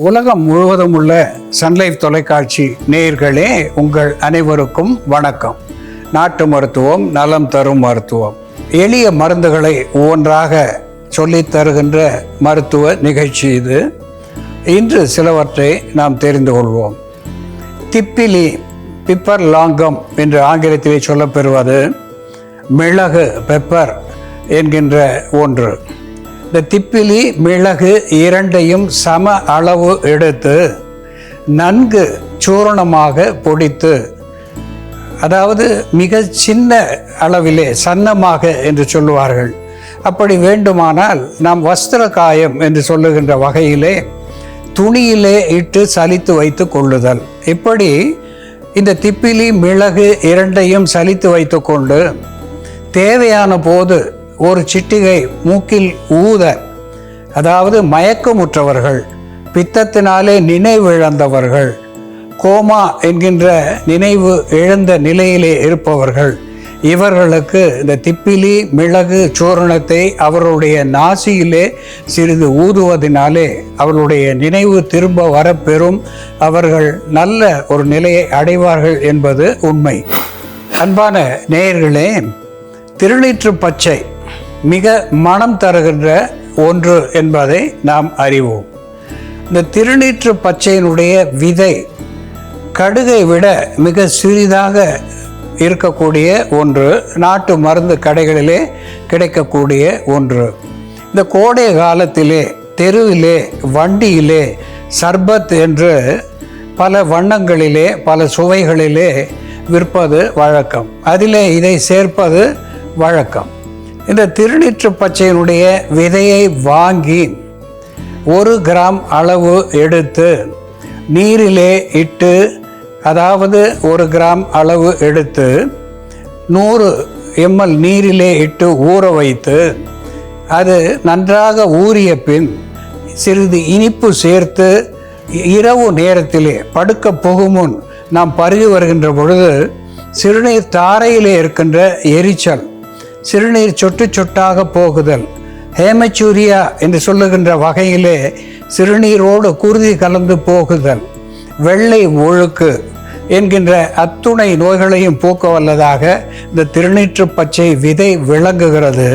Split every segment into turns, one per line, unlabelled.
உலகம் முழுவதும் உள்ள சன்லைஃப் தொலைக்காட்சி நேயர்களே உங்கள் அனைவருக்கும் வணக்கம். நாட்டு மருத்துவம் நலம் தரும் மருத்துவம். எளிய மருந்துகளை ஒவ்வொன்றாக சொல்லித் தருகின்ற மருத்துவ நிகழ்ச்சி இது. இன்று சிலவற்றை நாம் தெரிந்து கொள்வோம். திப்பிலி பிப்பர் லாங்கம் என்று ஆங்கிலத்திலே சொல்லப்பெறுவது மிளகு பெப்பர் என்கின்ற ஒன்று. இந்த திப்பிலி மிளகு இரண்டையும் சம அளவு எடுத்து நன்கு சூரணமாக பொடித்து அதாவது மிக சின்ன அளவிலே சன்னமாக என்று சொல்லுவார்கள். அப்படி வேண்டுமானால் நாம் வஸ்திர காயம் என்று சொல்லுகின்ற வகையிலே துணியிலே இட்டு சலித்து வைத்து கொள்ளுதல். இப்படி இந்த திப்பிலி மிளகு இரண்டையும் சலித்து வைத்துக்கொண்டு தேவையான போது ஒரு சிட்டிகை மூக்கில் ஊத அதாவது மயக்கமுற்றவர்கள் பித்தத்தினாலே நினைவிழந்தவர்கள் கோமா என்கின்ற நினைவு இழந்த நிலையிலே இருப்பவர்கள் இவர்களுக்கு இந்த திப்பிலி மிளகு சூரணத்தை அவர்களுடைய நாசியிலே சிறிது ஊதுவதினாலே அவர்களுடைய நினைவு திரும்ப வரப்பெறும். அவர்கள் நல்ல ஒரு நிலையை அடைவார்கள் என்பது உண்மை. அன்பான நேயர்களே திருநீற்று பச்சை மிக மனம் தருகின்ற ஒன்று என்பதை நாம் அறிவோம். இந்த திருநீற்று பச்சையினுடைய விதை கடுகை விட மிக சிறிதாக இருக்கக்கூடிய ஒன்று நாட்டு மருந்து கடைகளிலே கிடைக்கக்கூடிய ஒன்று. இந்த கோடை காலத்திலே தெருவிலே வண்டியிலே சர்பத் என்று பல வண்ணங்களிலே பல சுவைகளிலே விற்பது வழக்கம். அதிலே இதை சேர்ப்பது வழக்கம். இந்த திருநீற்று பச்சையினுடைய விதையை வாங்கி ஒரு கிராம் அளவு எடுத்து நீரிலே இட்டு அதாவது ஒரு கிராம் அளவு எடுத்து நூறு எம்எல் நீரிலே இட்டு ஊற வைத்து அது நன்றாக ஊறிய பின் சிறிது இனிப்பு சேர்த்து இரவு நேரத்திலே படுக்க போகுமுன் நாம் பருகி வருகின்ற பொழுது சிறுநீர் தாரையிலே இருக்கின்ற எரிச்சல் சிறுநீர் சொட்டு சொட்டாக போகுதல். ஹேமச்சூரியா என்று சொல்லுகின்ற வகையிலே சிறுநீரோடு குருதி கலந்து போகுதல். வெள்ளை ஒழுக்கு என்கின்ற அத்துணை நோய்களையும் போக்க வல்லதாக இந்த திருநீற்று பச்சை விதை விளங்குகிறது.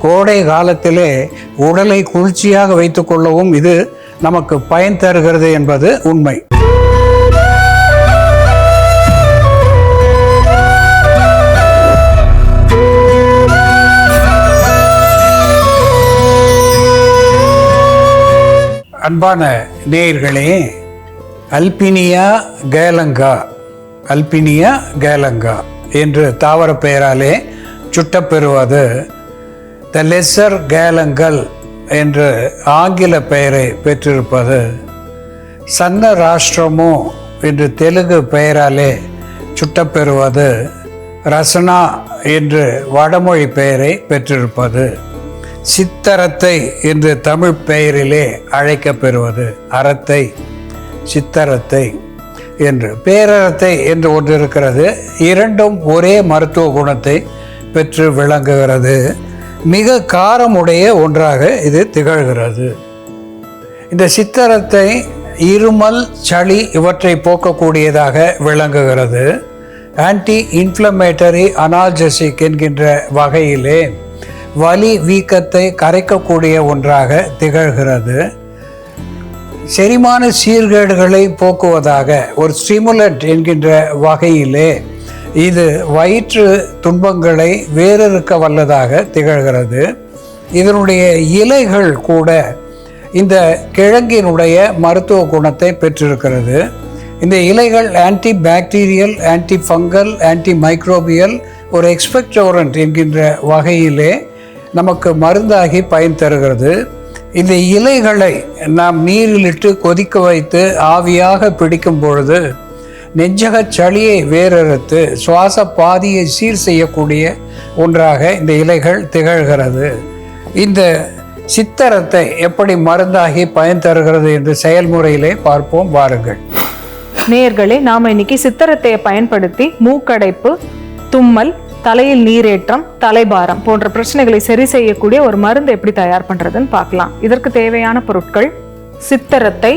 கோடை காலத்திலே உடலை குளிர்ச்சியாக வைத்துக்கொள்ளவும் இது நமக்கு பயன் தருகிறது என்பது உண்மை. அன்பான நேயர்களே அல்பினியா கேலங்கா அல்பினியா கேலங்கா என்று தாவர பெயராலே சுட்டப்பெறுவது த லெசர் கேலங்கல் என்று ஆங்கில பெயரை பெற்றிருப்பது. சன்ன ராஷ்டிரமோ என்று தெலுங்கு பெயராலே சுட்டப்பெறுவது ரசனா என்று வடமொழி பெயரை பெற்றிருப்பது. சித்தரத்தை என்று தமிழ் பெயரிலே அழைக்கப்பெறுவது அறத்தை சித்தரத்தை என்று. பேரறத்தை என்று ஒன்று இருக்கிறது இரண்டும் ஒரே மருத்துவ குணத்தை பெற்று விளங்குகிறது. மிக காரமுடைய ஒன்றாக இது திகழ்கிறது. இந்த சித்தரத்தை இருமல் சளி இவற்றை போக்கக்கூடியதாக விளங்குகிறது. ஆன்டி இன்ஃப்ளமேட்டரி அனால்ஜெசிக் என்கின்ற வகையிலே வலி வீக்கத்தை கரைக்கக்கூடிய ஒன்றாக திகழ்கிறது. செரிமான சீர்கேடுகளை போக்குவதாக ஒரு ஸ்டிமுலட் என்கின்ற வகையிலே இது வயிற்று துன்பங்களை வேறிருக்க வல்லதாக திகழ்கிறது. இதனுடைய இலைகள் கூட இந்த கிழங்கினுடைய மருத்துவ குணத்தை பெற்றிருக்கிறது. இந்த இலைகள் anti bacterial anti fungal anti microbial ஒரு எக்ஸ்பெக்டோரண்ட் என்கின்ற வகையிலே நமக்கு மருந்தாகி பயன் தருகிறது. இந்த இலைகளை நாம் நீரிலிட்டு கொதிக்க வைத்து ஆவியாக பிடிக்கும் பொழுது நெஞ்சக சளியை வேறறுத்து சுவாச பாதியை சீர் செய்யக்கூடிய ஒன்றாக இந்த இலைகள் திகழ்கிறது. இந்த சித்தரத்தை எப்படி மருந்தாகி பயன் தருகிறது என்று செயல்முறையிலே பார்ப்போம் வாருங்கள்.
நேர்களே நாம இன்னைக்கு சித்தரத்தை பயன்படுத்தி மூக்கடைப்பு தும்மல் தலையில் நீரேற்றம் தலைபாரம் போன்ற பிரச்சனைகளை சரி செய்யக்கூடிய ஒரு மருந்து எப்படி தயார் பண்ணுறதுன்னு பார்க்கலாம். இதற்கு தேவையான பொருட்கள் சித்தரத்தை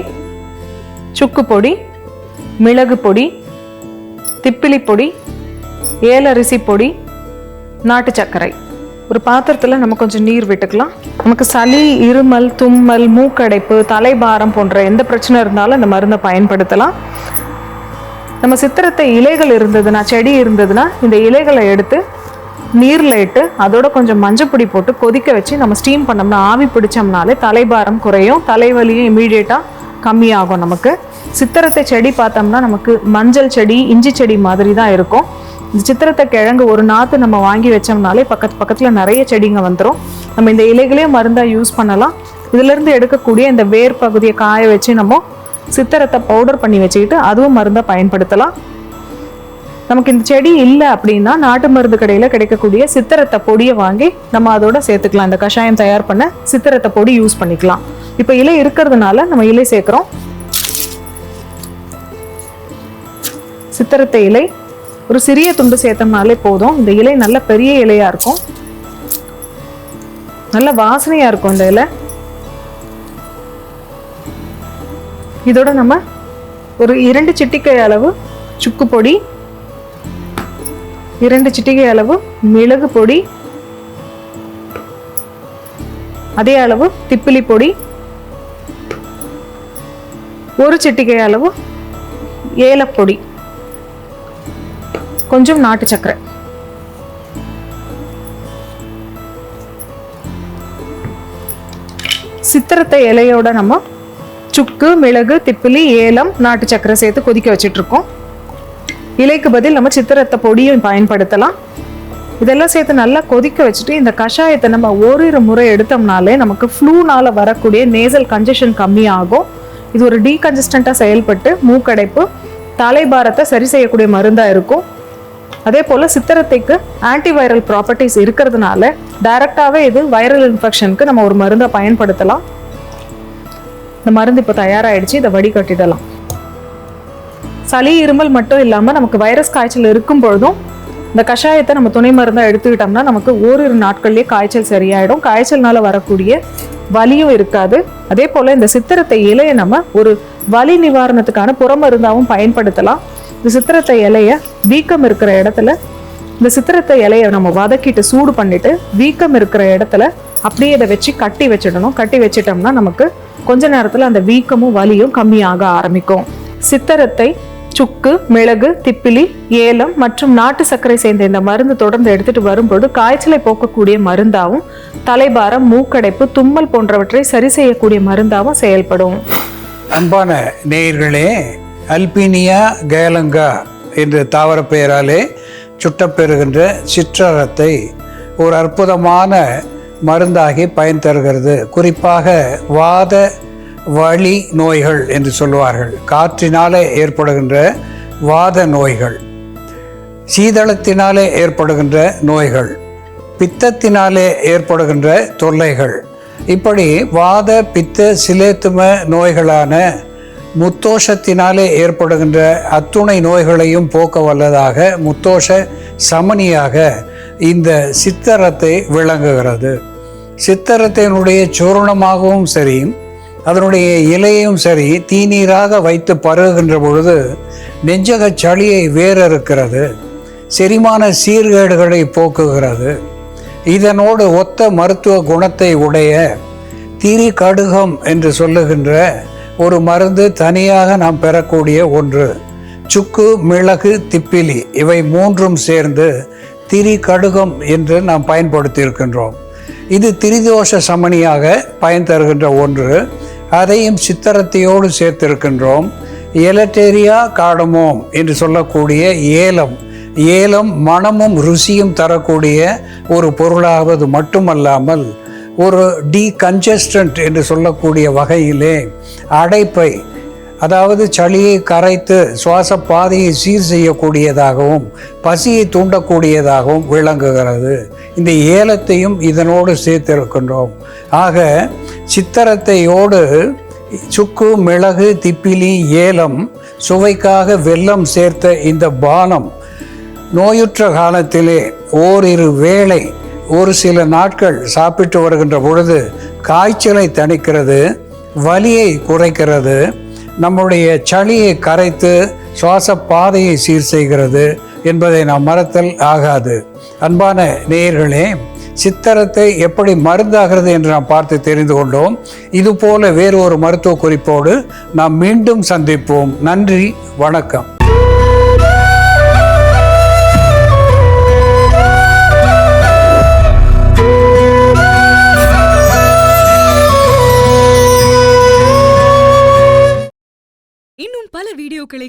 சுக்கு பொடி மிளகு பொடி திப்பிலி பொடி ஏலரிசி பொடி நாட்டு சர்க்கரை. ஒரு பாத்திரத்தில் நம்ம கொஞ்சம் நீர் விட்டுக்கலாம். நமக்கு சளி இருமல் தும்மல் மூக்கடைப்பு தலைபாரம் போன்ற எந்த பிரச்சனை இருந்தாலும் இந்த மருந்தை பயன்படுத்தலாம். நம்ம சித்திரத்தை இலைகள் இருந்ததுன்னா செடி இருந்ததுன்னா இந்த இலைகளை எடுத்து நீரில் இட்டு அதோட கொஞ்சம் மஞ்சப்பொடி போட்டு கொதிக்க வச்சு நம்ம ஸ்டீம் பண்ணோம்னா ஆவி பிடிச்சோம்னாலே தலைபாரம் குறையும். தலைவலியும் இமீடியட்டாக கம்மியாகும் நமக்கு. சித்திரத்தை செடி பார்த்தோம்னா நமக்கு மஞ்சள் செடி இஞ்சி செடி மாதிரி தான் இருக்கும். இந்த சித்திரத்தை கிழங்கு ஒரு நாற்று நம்ம வாங்கி வச்சோம்னாலே பக்கத்து பக்கத்தில் நிறைய செடிங்க வந்துடும் நம்ம இந்த இலைகளையும் மருந்தாக யூஸ் பண்ணலாம். இதுலேருந்து எடுக்கக்கூடிய இந்த வேர் பகுதியை காய வச்சு நம்ம சித்திரத்தை பவுடர் பண்ணி வச்சுக்கிட்டு அதுவும் மருந்தை பயன்படுத்தலாம். நமக்கு இந்த செடி இல்லை அப்படின்னா நாட்டு மருந்து கடையில் கிடைக்கக்கூடிய சித்திரத்தை பொடியை வாங்கி நம்ம அதோட சேர்த்துக்கலாம். இந்த கஷாயம் தயார் பண்ண சித்திரத்தை பொடி யூஸ் பண்ணிக்கலாம். இப்போ இலை இருக்கிறதுனால நம்ம இலை சேர்க்குறோம். சித்திரத்தை இலை ஒரு சிறிய துண்டு சேர்த்தோம்னாலே போதும். இந்த இலை நல்ல பெரிய இலையா இருக்கும். நல்ல வாசனையா இருக்கும் இந்த இலை. இதோட நம்ம ஒரு இரண்டு சிட்டிக்கை அளவு சுக்கு பொடி இரண்டு சிட்டிகை அளவு மிளகு பொடி அதே அளவு திப்பிலி பொடி ஒரு சிட்டிகை அளவு ஏலப்பொடி கொஞ்சம் நாட்டு சக்கரை சித்திரத்தை இலையோட நம்ம சுக்கு மிளகு திப்பிலி ஏலம் நாட்டு சக்கரை சேர்த்து கொதிக்க வச்சுட்ருக்கோம். இலைக்கு பதில் நம்ம சித்திரத்தை பொடியும் பயன்படுத்தலாம். இதெல்லாம் சேர்த்து நல்லா கொதிக்க வச்சுட்டு இந்த கஷாயத்தை நம்ம ஓரிரு முறை எடுத்தோம்னாலே நமக்கு ஃப்ளூனால் வரக்கூடிய நேசல் கன்ஜெஷன் கம்மியாகும். இது ஒரு டீகன்ஜஸ்டண்ட்டாக செயல்பட்டு மூக்கடைப்பு தலைபாரத்தை சரி செய்யக்கூடிய மருந்தாக இருக்கும். அதே போல் சித்திரத்தைக்கு ஆன்டிவைரல் ப்ராப்பர்ட்டிஸ் இருக்கிறதுனால டைரக்டாகவே இது வைரல் இன்ஃபெக்ஷனுக்கு நம்ம ஒரு மருந்தை பயன்படுத்தலாம். இந்த மருந்து இப்போ தயாராகிடுச்சு இதை வடிகட்டிடலாம். சளி இருமல் மட்டும் இல்லாமல் நமக்கு வைரஸ் காய்ச்சல் இருக்கும் பொழுதும் இந்த கஷாயத்தை நம்ம துணை மருந்தாக எடுத்துக்கிட்டோம்னா நமக்கு ஓரிரு நாட்கள்லேயே காய்ச்சல் சரியாயிடும். காய்ச்சல்னால வரக்கூடிய வலியும் இருக்காது. அதே போல் இந்த சித்திரத்தை இலையை நம்ம ஒரு வலி நிவாரணத்துக்கான புறமருந்தாகவும் பயன்படுத்தலாம். இந்த சித்திரத்தை இலையை வீக்கம் இருக்கிற இடத்துல இந்த சித்திரத்தை இலையை நம்ம வதக்கிட்டு சூடு பண்ணிட்டு வீக்கம் இருக்கிற இடத்துல அப்படியே இதை வச்சு கட்டி வச்சிடணும். கட்டி வச்சிட்டோம்னா நமக்கு கொஞ்ச நேரத்தில் அந்த வீக்கமும் வலியும் கம்மியாக ஆரம்பிக்கும். சித்தரத்தை சுக்கு மிளகு திப்பிலி ஏலம் மற்றும் நாட்டு சர்க்கரை சேர்ந்த இந்த மருந்து தொடர்ந்து எடுத்துட்டு வரும்பொழுது காய்ச்சலை போக்கக்கூடிய மருந்தாகவும் தலைபாரம் மூக்கடைப்பு தும்மல் போன்றவற்றை சரி செய்யக்கூடிய மருந்தாகவும் செயல்படும்.
அன்பான நேயர்களே அல்பீனியா கேலங்கா என்ற தாவர பெயராலே சுட்டப்பெறுகின்ற சிற்றரத்தை ஒரு அற்புதமான மருந்தாகி பயன் தருகிறது. குறிப்பாக வாத வழி நோய்கள் என்று சொல்லுவார்கள். காற்றினாலே ஏற்படுகின்ற வாத நோய்கள் சீதளத்தினாலே ஏற்படுகின்ற நோய்கள் பித்தத்தினாலே ஏற்படுகின்ற தொல்லைகள். இப்படி வாத பித்த சிலேத்தும நோய்களான முத்தோஷத்தினாலே ஏற்படுகின்ற அத்துணை நோய்களையும் போக்க வல்லதாக முத்தோஷ சமனியாக இந்த சித்தரத்தை விளங்குகிறது. சித்தரத்தினுடைய சூரணமாகவும் சரி அதனுடைய இலையும் சரி தீநீராக வைத்து பருகுகின்ற பொழுது நெஞ்சக சளியை வேறறுக்கிறது செரிமான சீர்கேடுகளை போக்குகிறது. இதனோடு ஒத்த மருத்துவ குணத்தை உடைய திரி கடுகம் என்று சொல்லுகின்ற ஒரு மருந்து தனியாக நாம் பெறக்கூடிய ஒன்று. சுக்கு மிளகு திப்பிலி இவை மூன்றும் சேர்ந்து திரி கடுகம் என்று நாம் பயன்படுத்தி இருக்கின்றோம் இது திரிதோஷ சமனியாக பயன் தருகின்ற ஒன்று. அதையும் சித்தரத்தையோடு சேர்த்திருக்கின்றோம். எலட்டேரியா காடமோம் என்று சொல்லக்கூடிய ஏலம். ஏலம் மனமும் ருசியும் தரக்கூடிய ஒரு பொருளாவது மட்டுமல்லாமல் ஒரு டீகன்ஜஸ்டன்ட் என்று சொல்லக்கூடிய வகையிலே அடைப்பை அதாவது சளியை கரைத்து சுவாச பாதையை சீர் செய்யக்கூடியதாகவும் பசியை தூண்டக்கூடியதாகவும் விளங்குகிறது. இந்த ஏலத்தையும் இதனோடு சேர்த்திருக்கின்றோம். ஆக சித்தரத்தையோடு சுக்கு மிளகு திப்பிலி ஏலம் சுவைக்காக வெல்லம் சேர்த்த இந்த பானம் நோயுற்ற காலத்திலே ஓரிரு வேளை ஒரு சில நாட்கள் சாப்பிட்டு வருகின்ற பொழுது காய்ச்சலை தணிக்கிறது வலியை குறைக்கிறது நம்முடைய சளியை கரைத்து சுவாச பாதையை சீர் செய்கிறது என்பதை நாம் மறத்தல் ஆகாது. அன்பான நேயர்களே சித்தரத்தை எப்படி மருந்தாகிறது என்று நாம் பார்த்து தெரிந்து கொண்டோம். இதுபோல வேறு ஒரு மருத்துவ குறிப்போடு நாம் மீண்டும் சந்திப்போம். நன்றி வணக்கம்.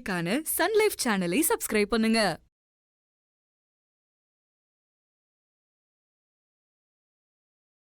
இன்னும் சன்லைஃப் சேனலை சப்ஸ்கிரைப் பண்ணுங்க.